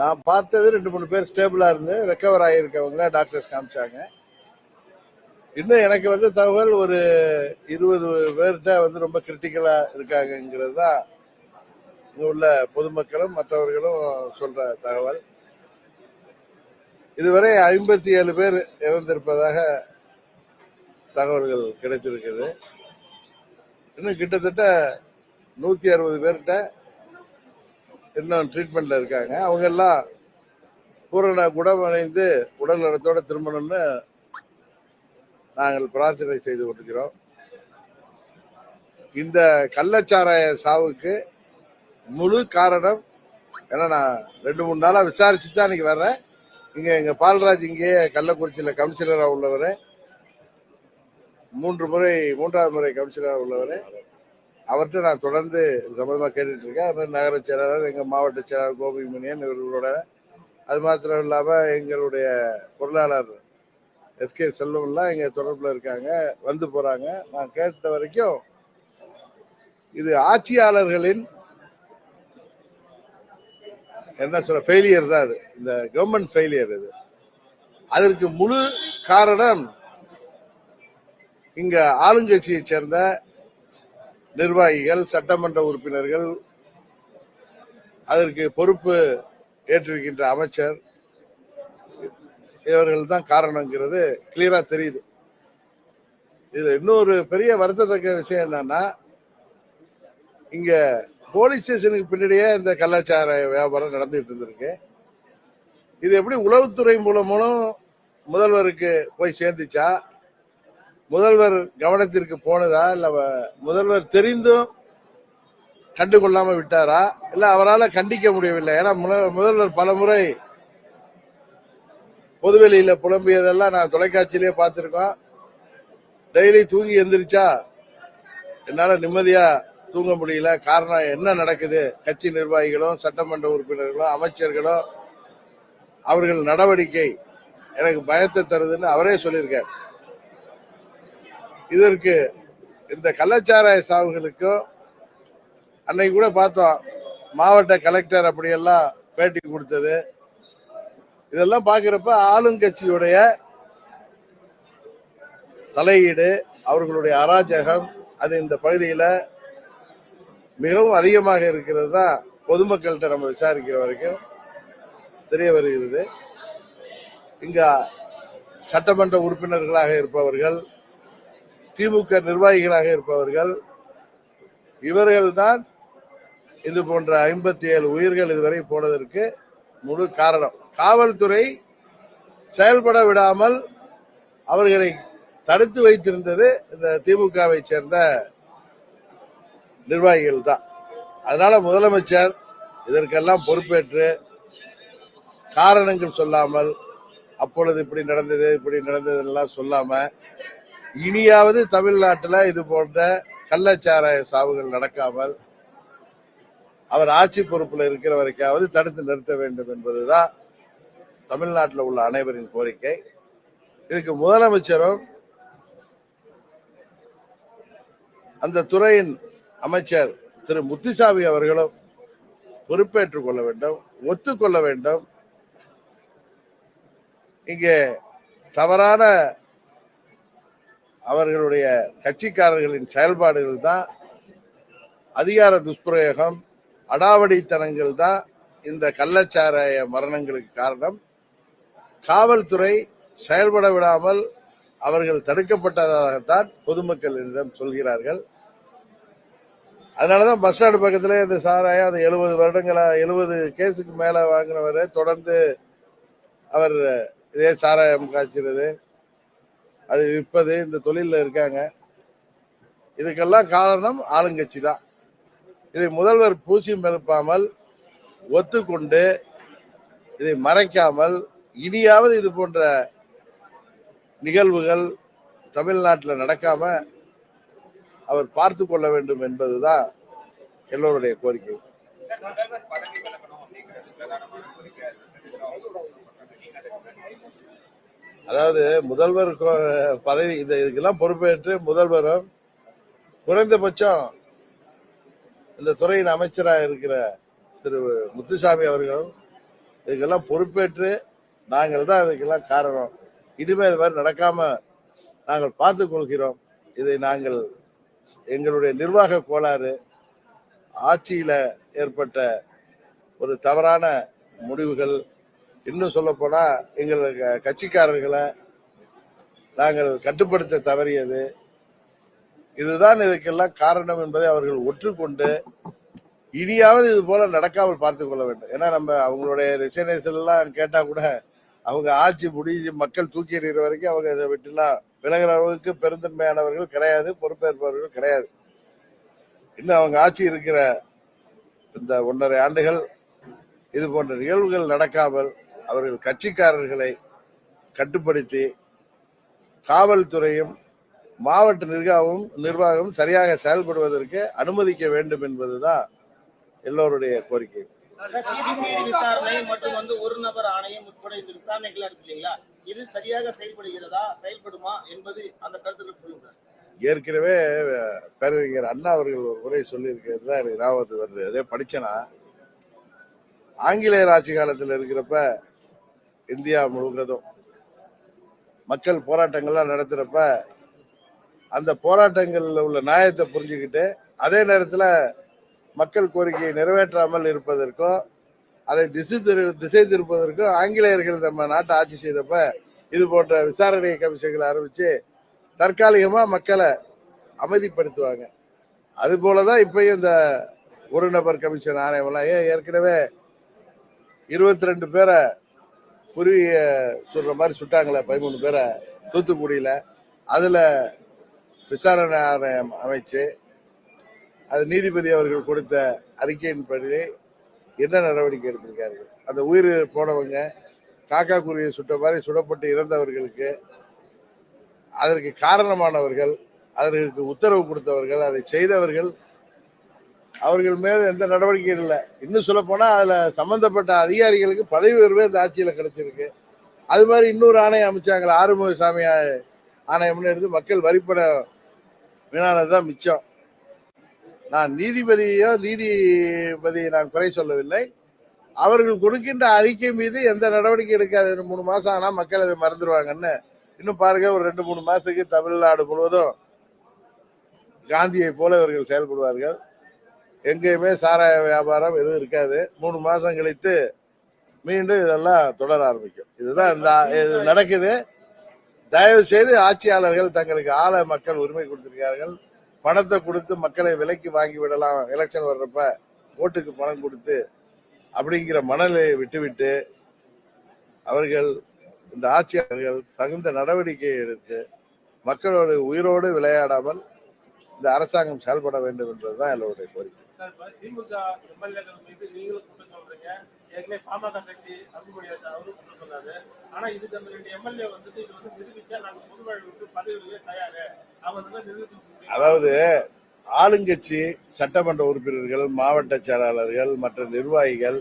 நான் பார்த்தது ரெண்டு மூணு பேர் ஸ்டேபிளா இருந்து ரெக்கவர் ஆகியிருக்கவங்கள டாக்டர்ஸ் காமிச்சாங்க. இன்னும் எனக்கு வந்து தகவல் ஒரு இருபது பேர்கிட்ட வந்து ரொம்ப கிரிட்டிக்கலா இருக்காங்கங்கிறது தான் இங்கே உள்ள பொதுமக்களும் மற்றவர்களும் சொல்ற தகவல். இதுவரை ஐம்பத்தி ஏழு பேர் இறந்திருப்பதாக தகவல்கள் கிடைத்திருக்குது. இன்னும் கிட்டத்தட்ட நூத்தி அறுபது பேர்கிட்ட இன்னும் ட்ரீட்மெண்ட்ல இருக்காங்க. அவங்க எல்லாம் பூரண குணமடைந்து உடல் நலத்தோட திரும்பணும்னு நாங்கள் பிரார்த்தனை செய்து கொண்டிருக்கிறோம். இந்த கள்ளச்சாராய சாவுக்கு முழு காரணம் ஏன்னா நான் ரெண்டு மூணு நாளாக விசாரிச்சு தான் இன்னைக்கு வர்றேன். இங்கே எங்கள் பால்ராஜ் இங்கேயே கள்ளக்குறிச்சியில் கவுன்சிலராக உள்ளவர். மூன்று முறை மூன்றாவது முறை கவுன்சிலராக உள்ளவர். அவர்கிட்ட நான் தொடர்ந்து சம்பந்தமாக கேட்டுட்டு இருக்கேன் அது மாதிரி நகர செயலாளர் எங்கள் மாவட்ட செயலாளர் கோபிமணியன் இவர்களோட. அது மாத்திரம் இல்லாமல் எங்களுடைய பொருளாளர் எஸ்கே செல்வம்லாம் இங்கே தொடர்பில் இருக்காங்க வந்து போகிறாங்க நான் கேட்ட வரைக்கும் இது ஆட்சியாளர்களின் என்ன சொல்ற ஃபெயிலியர் தான் அது. இந்த கவர்மெண்ட் ஃபெயிலியர் இது. அதற்கு முழு காரணம் இங்க ஆளுங்கட்சியை சேர்ந்த நிர்வாகிகள் சட்டமன்ற உறுப்பினர்கள் அதற்கு பொறுப்பு ஏற்றிருக்கின்ற அமைச்சர் இவர்கள் தான் காரணங்கிறது கிளியரா தெரியுது. இதுல இன்னொரு பெரிய வருத்தத்தக்க விஷயம் என்னன்னா இங்க போலீஸ் ஸ்டேஷனுக்கு பின்னாடியே இந்த கலாச்சார வியாபாரம் நடந்துட்டு இருந்திருக்கு. இது எப்படி உளவுத்துறை மூலமும் முதல்வருக்கு போய் சேர்ந்துச்சா? முதல்வர் கவனத்திற்கு போனதா இல்ல முதல்வர் தெரிந்தும் கண்டுகொள்ளாம விட்டாரா? இல்ல அவரால் கண்டிக்க முடியவில்லை? ஏன்னா முத- முதல்வர் பல முறை பொதுவெளியில புலம்பியதெல்லாம் நான் தொலைக்காட்சியிலே பார்த்திருக்கோம். டெய்லி தூங்கி எந்திரிச்சா என்னால நிம்மதியா தூங்க முடியல. காரணம் என்ன நடக்குது? கட்சி நிர்வாகிகளும் சட்டமன்ற உறுப்பினர்களும் அமைச்சர்களும் அவர்கள் நடவடிக்கை எனக்கு பயத்தை தருதுன்னு அவரே சொல்லியிருக்காரு. இதற்கு இந்த கள்ளச்சாராய சாவுகளுக்கும் அன்னைக்கு கூட பார்த்தோம் மாவட்ட கலெக்டர் அப்படியெல்லாம் பேட்டி கொடுத்தது. இதெல்லாம் பார்க்குறப்ப ஆளுங்கட்சியுடைய தலையீடு அவர்களுடைய அராஜகம் அது இந்த பகுதியில் மிகவும் அதிகமாக இருக்கிறது தான் பொதுமக்கள்கிட்ட நம்ம விசாரிக்கிற வரைக்கும் தெரிய வருகிறது. இங்க சட்டமன்ற உறுப்பினர்களாக இருப்பவர்கள் திமுக நிர்வாகிகளாக இருப்பவர்கள் இவர்கள்தான் இது போன்ற ஐம்பத்தி ஏழு உயிர்கள் இதுவரை போனதற்கு முழு காரணம். காவல்துறை செயல்பட விடாமல் அவர்களை தடுத்து வைத்திருந்தது இந்த திமுகவை சேர்ந்த நிர்வாகிகள் தான் அதனால முதலமைச்சர் இதற்கெல்லாம் பொறுப்பேற்று காரணங்கள் சொல்லாமல் அப்பொழுது இப்படி நடந்தது இப்படி நடந்ததுலாம் சொல்லாமல் இனியாவது தமிழ்நாட்டில் இது போன்ற கள்ளச்சாராய சாவுகள் நடக்காமல் அவர் ஆட்சி பொறுப்பில் இருக்கிற வரைக்காவது தடுத்து நிறுத்த வேண்டும் என்பதுதான் தமிழ்நாட்டில் உள்ள அனைவரின் கோரிக்கை. இதுக்கு முதலமைச்சரும் அந்த துறையின் அமைச்சர் திரு முத்துசாமி அவர்களும் பொறுப்பேற்றுக் கொள்ள வேண்டும் ஒத்துக்கொள்ள வேண்டும். இங்கே தவறான அவர்களுடைய கட்சிக்காரர்களின் செயல்பாடுகள் தான் அதிகார துஷ்பிரயோகம் அடாவடித்தனங்கள் தான் இந்த கள்ளச்சாராய மரணங்களுக்கு காரணம். காவல்துறை செயல்பட விடாமல் அவர்கள் தடுக்கப்பட்டதாகத்தான் பொதுமக்கள் என்னிடம் சொல்கிறார்கள். அதனாலதான் பஸ் ஸ்டாண்டு பக்கத்துல இந்த சாராயம் அந்த எழுபது வருடங்களா எழுபது கேஸுக்கு மேல வாங்கினவர் தொடர்ந்து அவர் இதே சாராயம் காய்ச்சிறது. அது விற்பது இந்த தொழிலில் இருக்காங்க. இதுக்கெல்லாம் காரணம் ஆளுங்கட்சி தான். இதை முதல்வர் பூசியம் எழுப்பாமல் ஒத்துக்கொண்டு இதை மறைக்காமல் இனியாவது இது போன்ற நிகழ்வுகள் தமிழ்நாட்டில் நடக்காம அவர் பார்த்து கொள்ள வேண்டும் என்பதுதான் எல்லோருடைய கோரிக்கை சார் முதல்வர் பதவி விலகணும் அப்படிங்கிறது பிரதானமான கோரிக்கை நீங்க அதை அதாவது முதல்வர் பதவி இந்த இதுக்கெல்லாம் பொறுப்பேற்று முதல்வரும் குறைந்தபட்சம் இந்த துறையின் அமைச்சராக இருக்கிற திரு முத்துசாமி அவர்களும் இதுக்கெல்லாம் பொறுப்பேற்று நாங்கள் தான் இதுக்கெல்லாம் காரணம். இனிமேல் இது மாதிரி நடக்காம நாங்கள் பார்த்து கொள்கிறோம். இதை நாங்கள் எங்களுடைய நிர்வாக கோளாறு ஆட்சியில் ஏற்பட்ட ஒரு தவறான முடிவுகள் இன்னும் சொல்ல போனா எங்களுக்கு கட்சிக்காரர்களை நாங்கள் கட்டுப்படுத்த தவறியது. இதுதான் இதுக்கெல்லாம் காரணம் என்பதை அவர்கள் ஒற்றுக்கொண்டு இனியாவது இது போல நடக்காமல் பார்த்துக் கொள்ள வேண்டும். ஏன்னா நம்ம அவங்களுடைய ரிசைனேஷன் எல்லாம் கேட்டா கூட அவங்க ஆட்சி முடிஞ்சு மக்கள் தூக்கி எறிகிற வரைக்கும் அவங்க இதை விட்டுலாம் விலகிற அளவுக்கு பெருந்தன்மையானவர்கள் கிடையாது பொறுப்பேற்பவர்கள் கிடையாது. இன்னும் அவங்க ஆட்சி இருக்கிற இந்த ஒன்றரை ஆண்டுகள் இது போன்ற நிகழ்வுகள் நடக்காமல் அவர்கள் கட்சிக்காரர்களை கட்டுப்படுத்தி காவல்துறையும் மாவட்ட நிர்வாகமும் நிர்வாகமும் சரியாக செயல்படுவதற்கு அனுமதிக்க வேண்டும் என்பதுதான் எல்லோருடைய கோரிக்கை. சிபிசிஐடி விசாரணை மற்றும் வந்து ஒரு நபர் ஆணையம் உட்பட இந்த விசாரணைகள் இருக்கு இல்லைங்களா? இது சரியாக செயல்படுகிறதா செயல்படுமா என்பது அந்த கருத்துக்கள் சொல்லுங்க. ஏற்கனவே பேரறிஞர் அண்ணா அவர்கள் ஒரு முறை சொல்லியிருக்கிறது தான் எனக்கு ஞாபகத்துக்கு வருது. அதே படிச்சேனா? ஆங்கிலேயர் ஆட்சி காலத்தில் இருக்கிறப்ப இந்தியா முழுவதும் மக்கள் போராட்டங்கள்லாம் நடத்துகிறப்ப அந்த போராட்டங்களில் உள்ள நியாயத்தை புரிஞ்சுக்கிட்டு அதே நேரத்தில் மக்கள் கோரிக்கையை நிறைவேற்றாமல் இருப்பதற்கும் அதை திசை திரு திசை திருப்பதற்கும் ஆங்கிலேயர்கள் நம்ம நாட்டை ஆட்சி செய்தப்ப இது போன்ற விசாரணை கமிஷன்களை ஆரம்பித்து தற்காலிகமாக மக்களை அமைதிப்படுத்துவாங்க. அது போலதான் இப்பயும் இந்த ஒரு நபர் கமிஷன் ஆணையம்லாம் ஏன் ஏற்கனவே இருபத்தி ரெண்டு பேரை குருவிய சுடுற மாதிரி சுட்டாங்களே பதிமூணு பேரை தூத்துக்குடியில. அதுல விசாரணை ஆணையம் அமைச்சு அது நீதிபதி அவர்கள் கொடுத்த அறிக்கையின்படி என்ன நடவடிக்கை எடுத்திருக்கார்கள்? அந்த உயிர் போனவங்க காக்கா குருவியை சுட்ட மாதிரி சுடப்பட்டு இறந்தவர்களுக்கு அதற்கு காரணமானவர்கள் அதற்கு உத்தரவு கொடுத்தவர்கள் அதை செய்தவர்கள் அவர்கள் மேல எந்த நடவடிக்கையும் இல்லை. இன்னும் சொல்ல போனா அதுல சம்பந்தப்பட்ட அதிகாரிகளுக்கு பதவி உயர்வே இந்த ஆட்சியில கிடைச்சிருக்கு. அது மாதிரி இன்னொரு ஆணையம் அமைச்சாங்களே ஆறுமுகசாமி ஆணையம்னு எடுத்து மக்கள் வரிப்பட வீணானதுதான் மிச்சம். நான் நீதிபதியோ நீதிபதியை நான் குறை சொல்லவில்லை. அவர்கள் கொடுக்கின்ற அறிக்கை மீது எந்த நடவடிக்கை எடுக்காது. மூணு மாசம் ஆனா மக்கள் அதை மறந்துடுவாங்கன்னு இன்னும் பாருங்க ஒரு ரெண்டு மூணு மாசத்துக்கு தமிழ்நாடு முழுவதும் காந்தியை போல இவர்கள் செயல்படுவார்கள். எங்கேயுமே சாராய வியாபாரம் எதுவும் இருக்காது. மூணு மாசம் கழித்து மீண்டும் இதெல்லாம் தொடர ஆரம்பிக்கும். இதுதான் இந்த இது நடக்குது. தயவு செய்து ஆட்சியாளர்கள் தங்களுக்கு ஆள மக்கள் உரிமை கொடுத்திருக்கார்கள் பணத்தை கொடுத்து மக்களை விலைக்கு வாங்கி விடலாம். எலெக்ஷன் வர்றப்ப ஓட்டுக்கு பணம் கொடுத்து அப்படிங்கிற மணலை விட்டுவிட்டு அவர்கள் இந்த ஆட்சியாளர்கள் தகுந்த நடவடிக்கை எடுத்து மக்களோட உயிரோடு விளையாடாமல் இந்த அரசாங்கம் செயல்பட வேண்டும் என்பதுதான் என்னுடைய கோரிக்கை. சார், இப்ப திமுக எம்எல்ஏக்கள் மீது நீங்களும் குற்றம் சொல்றீங்க. ஏற்கனவே பாமக கட்சி அன்புமணியா சார் அவரும் குற்றம் சொன்னாரு. ஆனா இதுக்கு அந்த ரெண்டு எம்எல்ஏ வந்துட்டு இது வந்து நிரூபிச்சா நாங்க பொதுவாழ் விட்டு பதவிகளே தயாரு. அவங்க வந்து நிரூபிக்க அதாவது ஆளுங்கட்சி சட்டமன்ற உறுப்பினர்கள் மாவட்ட செயலாளர்கள் மற்ற நிர்வாகிகள்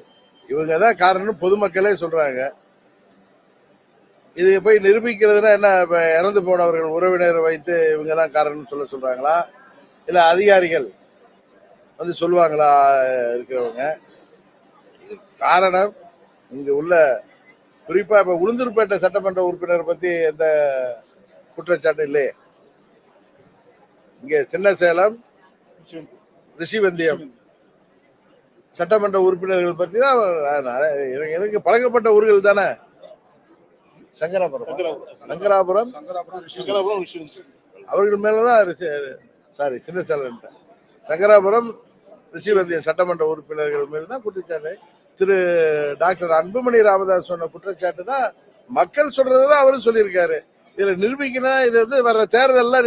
இவங்க தான் காரணம் பொதுமக்களே சொல்றாங்க. இது போய் நிரூபிக்கிறதுனா என்ன இறந்து போனவர்கள் உறவினர் வைத்து இவங்க தான் காரணம்னு சொல்ல சொல்றாங்களா? இல்ல அதிகாரிகள்? வந்து சொல்லுவாங்களா இருக்கிறவங்க. இது காரணம் இங்க உள்ள குறிப்பா இப்ப உளுந்தூர்பேட்டை சட்டமன்ற உறுப்பினர் பத்தி எந்த குற்றச்சாட்டு இல்லையே இங்க சின்ன சேலம் ரிஷிவந்தியம். சட்டமன்ற உறுப்பினர்கள் பத்தி தான் எனக்கு- எனக்கு பழக்கப்பட்ட ஊர்கள் தானே. சங்கராபுரம். சங்கராபுரம். அவர்கள் மேலதான் சாரி சின்ன சேலம் சங்கராபுரம் ரிஷிவந்தியம் சட்டமன்ற உறுப்பினர்கள் மேல் தான் குற்றச்சாட்டு. திரு டாக்டர் அன்புமணி ராமதாஸ் சொன்ன குற்றச்சாட்டு தான் மக்கள் சொல்றதுதான் அவரும் சொல்லியிருக்காரு. இதுல நிரூபிக்கணும் இது வந்து வர்ற தேர்தல்ல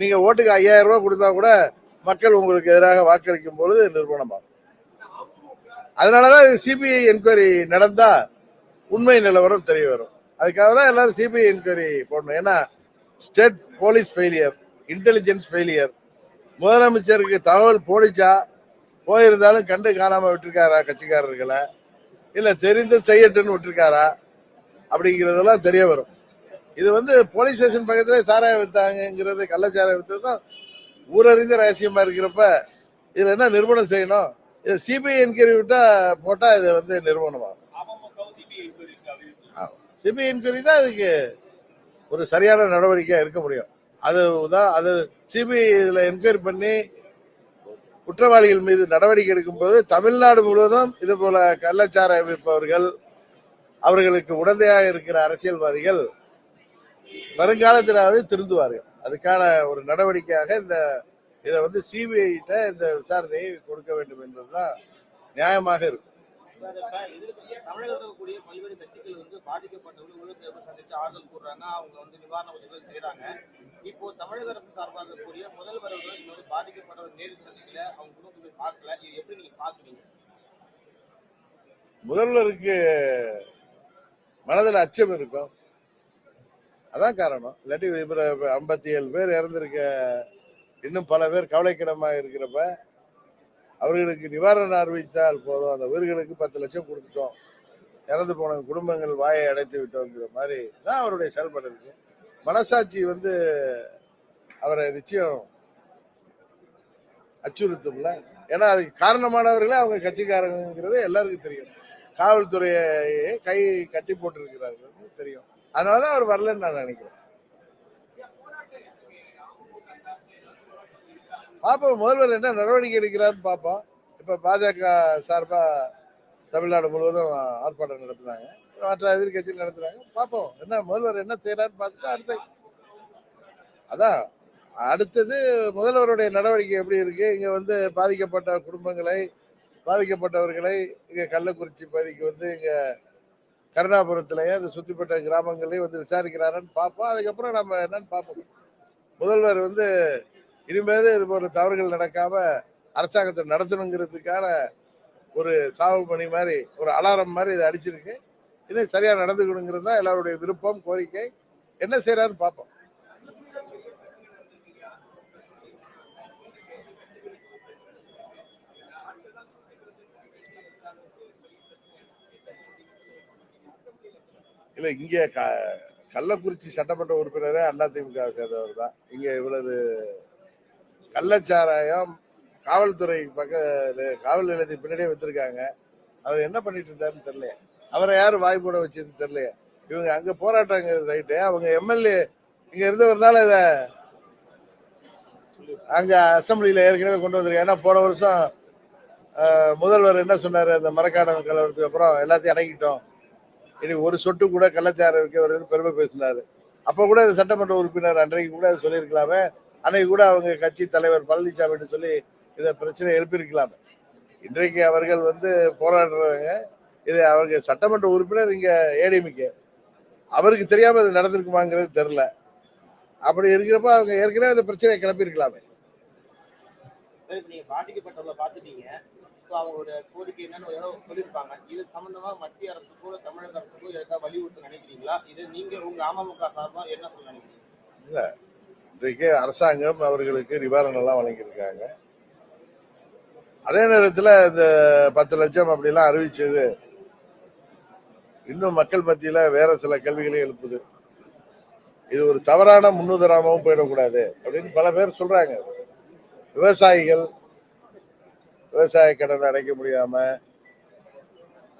நீங்க ஓட்டுக்கு ஐயாயிரம் ரூபாய் கொடுத்தா கூட மக்கள் உங்களுக்கு எதிராக வாக்களிக்கும் பொழுது நிரூபணமாகும் அதனாலதான் சிபிஐ என்கொயரி நடந்தா உண்மை நிலவரம் தெரிய வரும். அதுக்காக தான் எல்லாரும் சிபிஐ என்கொயரி போடணும். ஏன்னா state police failure intelligence failure. முதலமைச்சருக்கு தகவல் போடிச்சா போயிருந்தாலும் கண்டு காணாம விட்டுருக்காரா கட்சிக்காரர்களை? இல்ல தெரிந்து செய்யட்டுன்னு விட்டுருக்காரா? அப்படிங்கறதெல்லாம் தெரிய வரும். இது வந்து போலீஸ் ஸ்டேஷன் பக்கத்துல சாராயம் வித்தாங்கிறது கள்ளச்சாராயம் வித்தது தான் ஊரறிந்த ரகசியமா இருக்கிறப்ப இதுல என்ன நிறுவனம் செய்யணும்? இது சிபிஐ என்கொயரி விட்டா போட்டா இது வந்து நிறுவனமாகும். சிபிஐ என்கொயரி தான் அதுக்கு ஒரு சரியான நடவடிக்கையா இருக்க முடியும். அது தான் அது சிபிஐ இதுல என்கொயரி பண்ணி குற்றவாளிகள் மீது நடவடிக்கை எடுக்கும்போது தமிழ்நாடு முழுவதும் இது போல கள்ளச்சார விற்பவர்கள் அவர்களுக்கு உடந்தையாக இருக்கிற அரசியல்வாதிகள் வருங்காலத்திலாவது திருந்துவார்கள். அதுக்கான ஒரு நடவடிக்கையாக இந்த இதை வந்து சிபிஐட்ட இந்த விசாரணையை கொடுக்க வேண்டும் என்பதுதான் நியாயமாக இருக்கும். பல்வேறு கட்சிகள் வந்து பாதிக்கப்பட்டவர்கள் சந்திச்சு ஆறுதல் கூடுறாங்க அவங்க வந்து நிவாரண உதவிகள் செய்யறாங்க இப்போ தமிழக அரசு சார்பாக இருக்கக்கூடிய முதல்வர் அவர்கள் இந்த மாதிரி பாதிக்கப்பட்டவர் நேரில் சந்திக்கல அவங்க குடும்பத்தை பார்க்கல. இது எப்படி நீங்க பாக்குறீங்க முதல்வருக்கு மனதில் அச்சம் இருக்கும். அதான் காரணம். இல்லாட்டி இப்போ ஐம்பத்தி ஏழு பேர் இறந்துருக்க இன்னும் பல பேர் கவலைக்கிடமாக இருக்கிறப்ப அவர்களுக்கு நிவாரணம் அறிவித்தால் போதும். அந்த உயிர்களுக்கு பத்து லட்சம் கொடுத்துட்டோம். இறந்து போன குடும்பங்கள் வாயை அடைத்து விட்டோங்கிற மாதிரி தான் அவருடைய செயல்பாடு இருக்குது மனசாட்சி வந்து அவரை நிச்சயம் அச்சுறுத்தும்ல. ஏன்னா அதுக்கு காரணமானவர்களே அவங்க கட்சிக்காரங்கிறது எல்லாருக்கும் தெரியும். காவல்துறையை கை கட்டி போட்டிருக்கிறார்கள் தெரியும். அதனாலதான் அவர் வரலன்னு நான் நினைக்கிறேன். பாப்போம் முதல்வர் என்ன நடவடிக்கை எடுக்கிறாருன்னு பார்ப்போம் இப்ப பாஜக சார்பா தமிழ்நாடு முழுவதும் ஆர்ப்பாட்டம் நடத்துனாங்க மற்ற எதிர்கட்சியில் நடத்துறாங்க. பார்ப்போம். என்ன முதல்வர் என்ன செய்யறாரு பார்த்துட்டு அடுத்த அதான் அடுத்தது முதல்வருடைய நடவடிக்கை எப்படி இருக்கு? இங்க வந்து பாதிக்கப்பட்ட குடும்பங்களை பாதிக்கப்பட்டவர்களை இங்க கள்ளக்குறிச்சி பகுதிக்கு வந்து இங்க கருணாபுரத்திலேயே அந்த சுற்றிப்பட்ட கிராமங்களையும் வந்து விசாரிக்கிறாருன்னு பார்ப்போம். அதுக்கப்புறம் நம்ம என்னன்னு பார்ப்போம். முதல்வர் வந்து இனிமேல் இது போன்ற தவறுகள் நடக்காம அரசாங்கத்தை நடத்தணுங்கிறதுக்கான ஒரு சாவு மணி மாதிரி ஒரு அலாரம் மாதிரி இதை அடிச்சிருக்கு. இன்னும் சரியா நடந்துக்கணுங்கிறது தான் எல்லாருடைய விருப்பம் கோரிக்கை. என்ன செய்யறாருன்னு பார்ப்போம். இல்ல இங்க க- கள்ளக்குறிச்சி சட்டமன்ற உறுப்பினரே அதிமுக சேர்ந்தவர் தான். இங்க இவ்வளவு கள்ளச்சாராயம் காவல்துறை பக்க காவல் நிலையத்துக்கு பின்னாடியே வச்சிருக்காங்க. அவர் என்ன பண்ணிட்டு இருந்தாருன்னு தெரியல அவரை யாரும் வாய் போட வச்சது தெரியலையே. இவங்க அங்க போராட்டாங்க ரைட்டு அவங்க எம்எல்ஏ இங்க இருந்தவர்னால இத அங்க அசம்பிளியில ஏற்கனவே கொண்டு வந்திருக்காங்க. ஏன்னா போன வருஷம் முதல்வர் என்ன சொன்னாரு? அந்த மரக்காடம் கலவரத்துக்கு அப்புறம் எல்லாத்தையும் அடக்கிட்டோம். இனி ஒரு சொட்டு கூட கள்ளச்சாரம் வைக்க பெருமை பேசினாரு. அப்ப கூட இந்த சட்டமன்ற உறுப்பினர் அன்றைக்கு கூட அதை சொல்லியிருக்கலாமே. அன்னைக்கு கூட அவங்க கட்சி தலைவர் பழனிசாமின்னு சொல்லி இதை பிரச்சனை எழுப்பியிருக்கலாமே. இன்றைக்கு அவர்கள் வந்து போராடுறவங்க இது அவங்க சட்டமன்ற உறுப்பினர் இங்க ஏடிஎம்கே. அவருக்கு தெரியாம இது நடந்திருக்குமாங்கிறது தெரியல. அப்படி இருக்கிறப்ப அவங்க ஏற்கனவே இந்த பிரச்சனையை கிளப்பியிருக்கலாமே. நீங்க பாதிக்கப்பட்டவர்களை பார்த்துட்டீங்க. ஸோ அவங்களோட கோரிக்கை என்னன்னு ஏதோ சொல்லியிருப்பாங்க. இது சம்பந்தமா மத்திய அரசுக்கோ தமிழக அரசுக்கோ ஏதாவது வலியுறுத்த நினைக்கிறீங்களா? இது நீங்க உங்க அமமுக சார்பா என்ன சொல்ல நினைக்கிறீங்க? இன்றைக்கு அரசாங்கம் அவர்களுக்கு நிவாரணம் எல்லாம் வழங்கியிருக்காங்க. அதே நேரத்துல இந்த பத்து லட்சம் அப்படிலாம் அறிவிச்சது இன்னும் மக்கள் மத்தியில வேற சில கேள்விகளை எழுப்புது. இது ஒரு தவறான முன்னுதாரணமும் போயிடக்கூடாது அப்படின்னு பல பேர் சொல்றாங்க. விவசாயிகள் விவசாய கடன் அடைக்க முடியாம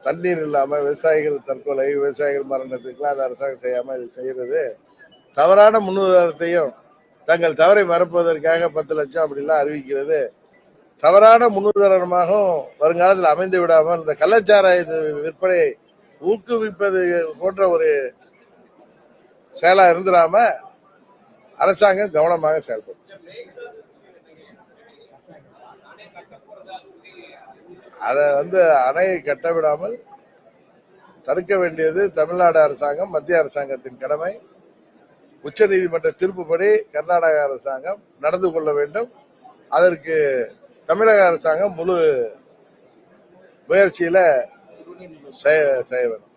தண்ணீர் இல்லாம விவசாயிகள் தற்கொலை விவசாயிகள் மரணத்துக்குலாம் அது அரசாங்கம் செய்யாம இது செய்யறது. தவறான முன்னுதாரணத்தையும் தங்கள் தவறை மறப்பதற்காக பத்து லட்சம் அப்படிலாம் அறிவிக்கிறது. தவறான முன்னுதாரணமாகவும் வருங்காலத்தில் அமைந்து விடாமல் இந்த கள்ளச்சாராய விற்பனை ஊக்குவிப்பது போன்ற ஒரு செயலா இருந்துடாம அரசாங்கம் கவனமாக செயல்படும். அதை வந்து அணையை கட்ட விடாமல் தடுக்க வேண்டியது தமிழ்நாடு அரசாங்கம் மத்திய அரசாங்கத்தின் கடமை. உச்ச நீதிமன்ற தீர்ப்புப்படி கர்நாடக அரசாங்கம் நடந்து கொள்ள வேண்டும். அதற்கு தமிழக அரசாங்கம் முழு முயற்சியில செய்ய செய்ய வேண்டும்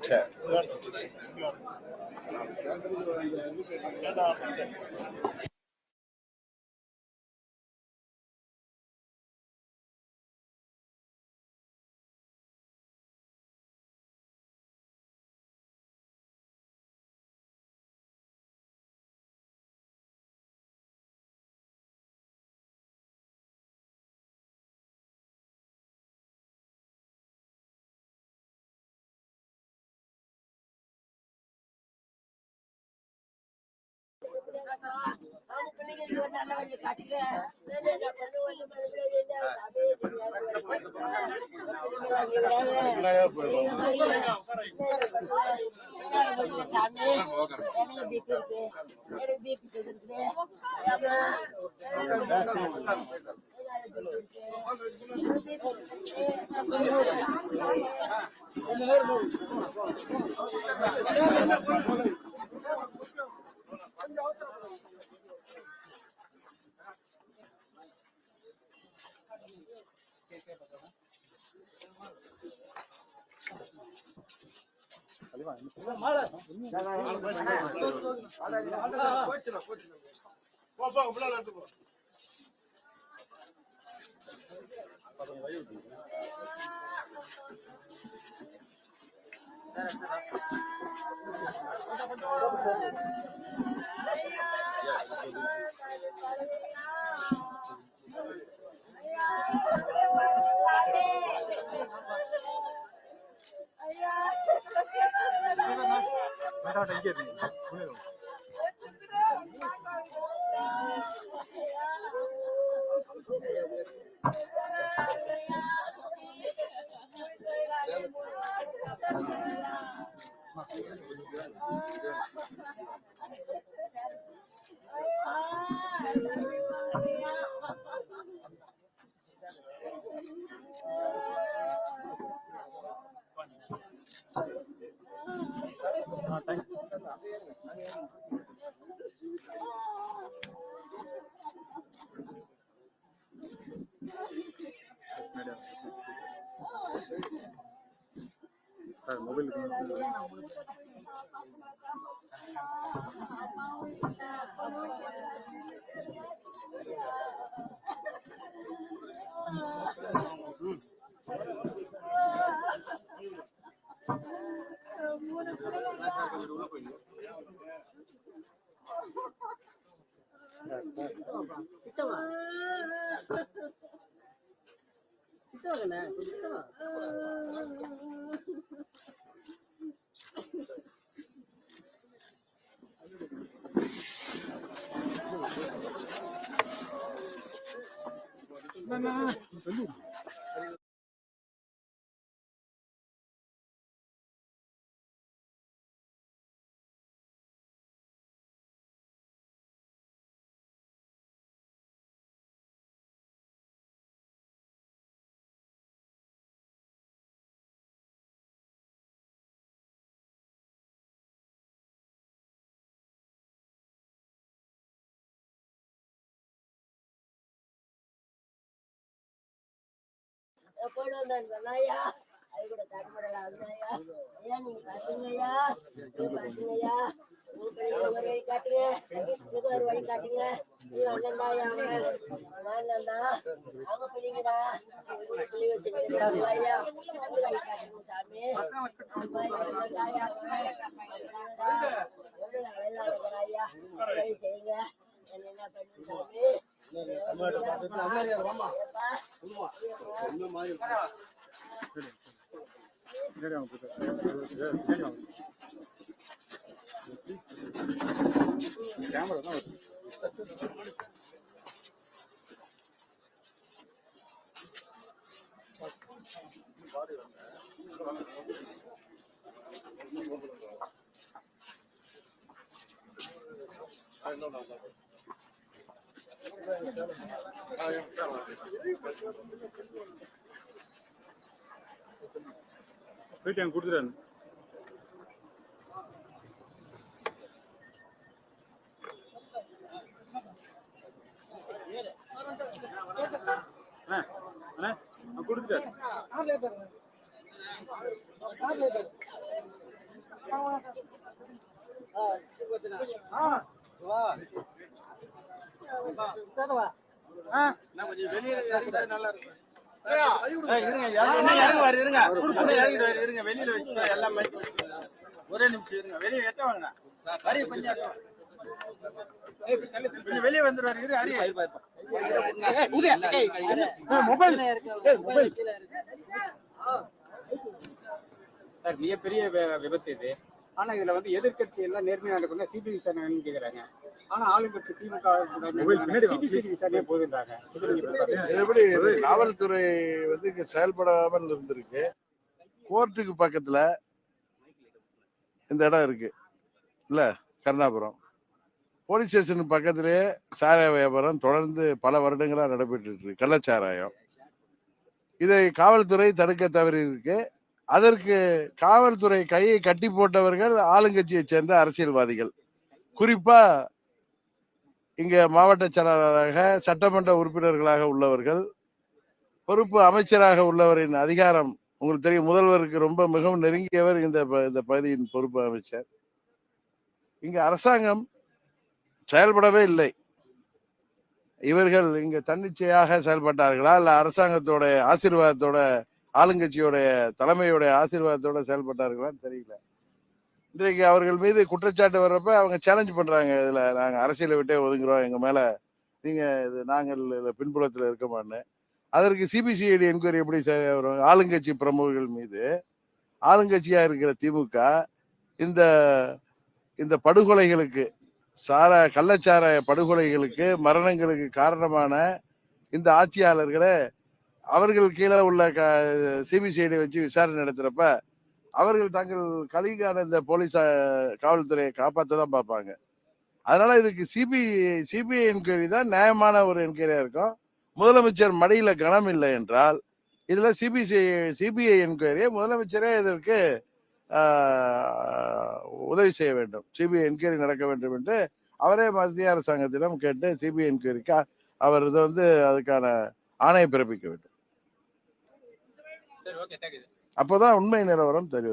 சரி. அவங்க பிள்ளைங்களுக்கு ஒரு நல்ல வழி காட்டுங்க என்ன பண்ணு ஒண்ணு பண்ண முடியாது அப்படியே சாமி எனக்கு பிபி இருக்கு எனக்கு பிபி இருக்குது கொண்டு அது கூட தடுப்படலாம் ஐயா ஐயா நீங்க காட்டுங்கய்யா நீங்க காட்டுங்கய்யா ஒரு வழி காட்டுங்க ஒரு வழி காட்டுங்க நீ தான் அவங்க பிள்ளைங்கடா உங்க பிள்ளை ஐயா ஒரு வழி காட்டுங்க சாமி ஐயா செய்யுங்க என்ன பண்ணுங்க சாமி எனக்கு கொடுத்துட்டாரு அண்ணா அண்ணா நான் கொடுத்துட்டாரு கொஞ்சம் வெளியில இறங்கிட்டா நல்லா இருக்கும். இருங்க வெளியில வச்சுட்டு எல்லாம். ஒரே நிமிஷம் இருங்க. வெளியே எட்ட வாங்க. கொஞ்சம். கொஞ்சம் வெளியே வந்துருவாரு இரு ஹரி சார் மிகப்பெரிய விபத்து இது. ஆனா இதுல வந்து எதிர்க்கட்சி எல்லாம் நேர்மையா நடக்கணும் சிபிஐ விசாரணை கேக்குறாங்க. ஆனா ஆளுங்கட்சி திமுக சிபிசிடி விசாரணையே போகுதுன்றாங்க எப்படி காவல்துறை வந்து இங்க செயல்படாமல் இருந்திருக்கு? கோர்ட்டுக்கு பக்கத்துல இந்த இடம் இருக்கு. இல்ல கருணாபுரம். போலீஸ் ஸ்டேஷன் பக்கத்திலேயே சாராய வியாபாரம் தொடர்ந்து பல வருடங்களா நடைபெற்று இருக்கு. கள்ளச்சாராயம். இதை காவல்துறை தடுக்க தவறி இருக்கு அதற்கு காவல்துறை கையை கட்டி போட்டவர்கள் ஆளுங்கட்சியை சேர்ந்த அரசியல்வாதிகள். குறிப்பா இங்க மாவட்ட செயலாளராக சட்டமன்ற உறுப்பினர்களாக உள்ளவர்கள் பொறுப்பு அமைச்சராக உள்ளவரின் அதிகாரம் உங்களுக்கு தெரியும். முதல்வருக்கு ரொம்ப மிகவும் நெருங்கியவர் இந்த இந்த பகுதியின் பொறுப்பு அமைச்சர். இங்க அரசாங்கம் செயல்படவே இல்லை. இவர்கள் இங்க தன்னிச்சையாக செயல்பட்டார்களா? இல்லை அரசாங்கத்தோட ஆசீர்வாதத்தோட ஆளுங்கட்சியோட தலைமையுடைய ஆசீர்வாதத்தோட செயல்பட்டார்களான்னு தெரியல. இன்றைக்கு அவர்கள் மீது குற்றச்சாட்டு வர்றப்ப அவங்க சேலஞ்ச் பண்றாங்க. இதுல நாங்க அரசியலை விட்டே ஒதுங்குறோம். எங்க மேல நீங்க இது நாங்கள் இதுல பின்புலத்துல இருக்கமான்னு. அதற்கு சிபிசிஐடி என்கொயரி எப்படி வரும்? ஆளுங்கட்சி பிரமுகர்கள் மீது. ஆளுங்கட்சியா இருக்கிற திமுக இந்த இந்த படுகொலைகளுக்கு சார கள்ளச்சாராய படுகொலைகளுக்கு மரணங்களுக்கு காரணமான இந்த ஆட்சியாளர்களை அவர்கள் கீழே உள்ள க சிபிசிஐடி வச்சு விசாரணை நடத்துறப்ப அவர்கள் தங்கள் கலிகான இந்த போலீஸ் காவல்துறையை காப்பாற்ற தான் பார்ப்பாங்க. அதனால இதுக்கு சிபி சிபிஐ என்கொயரி தான் நியாயமான ஒரு என்கொயரியா இருக்கும். முதலமைச்சர் மடியில கனம் இல்லை என்றால் இதுல சிபிசிஐ சிபிஐ என்கொயரியை முதலமைச்சரே இதற்கு உதவி செய்ய வேண்டும். சிபிஐ என்கொயரி நடக்க வேண்டும் என்று அவரே மத்திய அரசாங்கத்திடம் கேட்டு சிபிஐ என்கொயரிக்கு அவர் இதை வந்து அதுக்கான ஆணையை பிறப்பிக்க வேண்டும். சரி ஓகே தேங்க்யூ. அப்போதான் உண்மை நிலவரம் தெரிய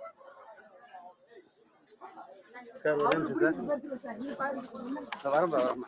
Gel oraya güzel. Da var mı?